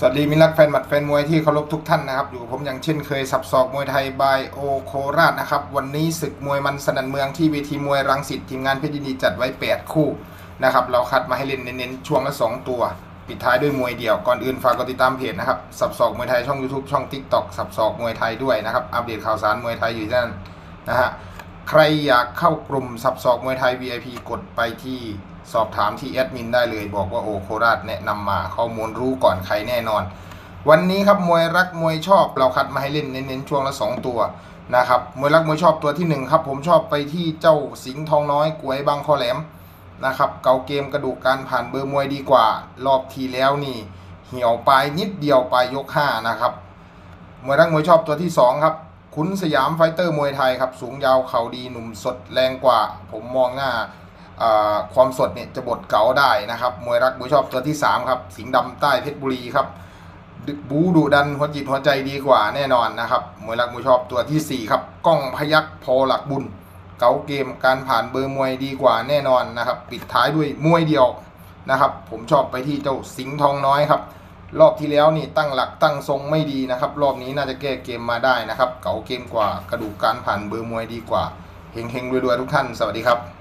สวัสดีมิตรรักแฟนหมัดแฟนมวยที่เคารพทุกท่านนะครับ อยู่กับผมอย่างเช่นเคยสับศอกมวยไทยบายโอโคราชนะครับ วันนี้ศึกมวยมันสนันเมืองที่เวทีมวยรังสิตทีมงานเพชรยินดีจัดไว้ 8 คู่นะครับ เราคัดมาให้เล่นเน้นๆ ช่วงละ 2 ตัว ปิดท้ายด้วยมวยเดี่ยว ก่อนอื่นฝากกดติดตามเพจนะครับสับศอกมวยไทยช่อง YouTube ช่อง TikTok สับศอกมวยไทยด้วยนะครับ อัปเดตข่าวสารมวยไทยอยู่ที่นั่นนะฮะ ใครอยากเข้ากลุ่มสับศอกมวยไทย VIP กดไปที่สอบถามที่แอดมินได้เลย บอกว่าโอโคราชแนะนำมาข้อมูลรู้ก่อนใครแน่นอน วันนี้ครับมวยรักมวยชอบเราคัดมาให้เล่นเน้นๆช่วงละ 2 ตัวนะครับมวยรักมวยชอบตัวที่ 1 ครับ ผมชอบไปที่เจ้าสิงห์ทองน้อยกวยบางคอแหลมนะครับเกาเกมกระดูกการผ่านเบอร์มวยดีกว่า รอบทีแล้วนี่ เหี่ยวไปนิดเดียวไปยก5นะครับมวยรักมวยชอบตัวที่2ครับ ขุนสยามไฟเตอร์มวยไทยครับ สูงยาวเข่าดีหนุ่มสดแรงกว่า ผมมองหน้าความสดเนี่ยจะบดเก๋าได้นะครับ มวยรักมวยชอบตัวที่ 3 ครับ สิงห์ดำใต้เพชรบุรีครับบูดุดันหัวจิตหัวใจดีกว่าแน่นอนนะครับมวยรักมวยชอบตัวทีสี่4 ครับก้องพยักพอหลักบุญ เก๋าเกมการผ่านเบอร์มวยดีกว่าแน่นอนนะครับ ปิดท้ายด้วยมวยเดียวนะครับ ผมชอบไปที่เจ้าสิงห์ทองน้อยครับ รอบที่แล้วนี่ตั้งหลักตั้งทรงไม่ดีนะครับ รอบนี้น่าจะแก้เกมมาได้นะครับ เก๋าเกมกว่ากระดูกการผ่านเบอร์มวยดีกว่าเฮงๆรวยๆทุกท่าน สวัสดีครับ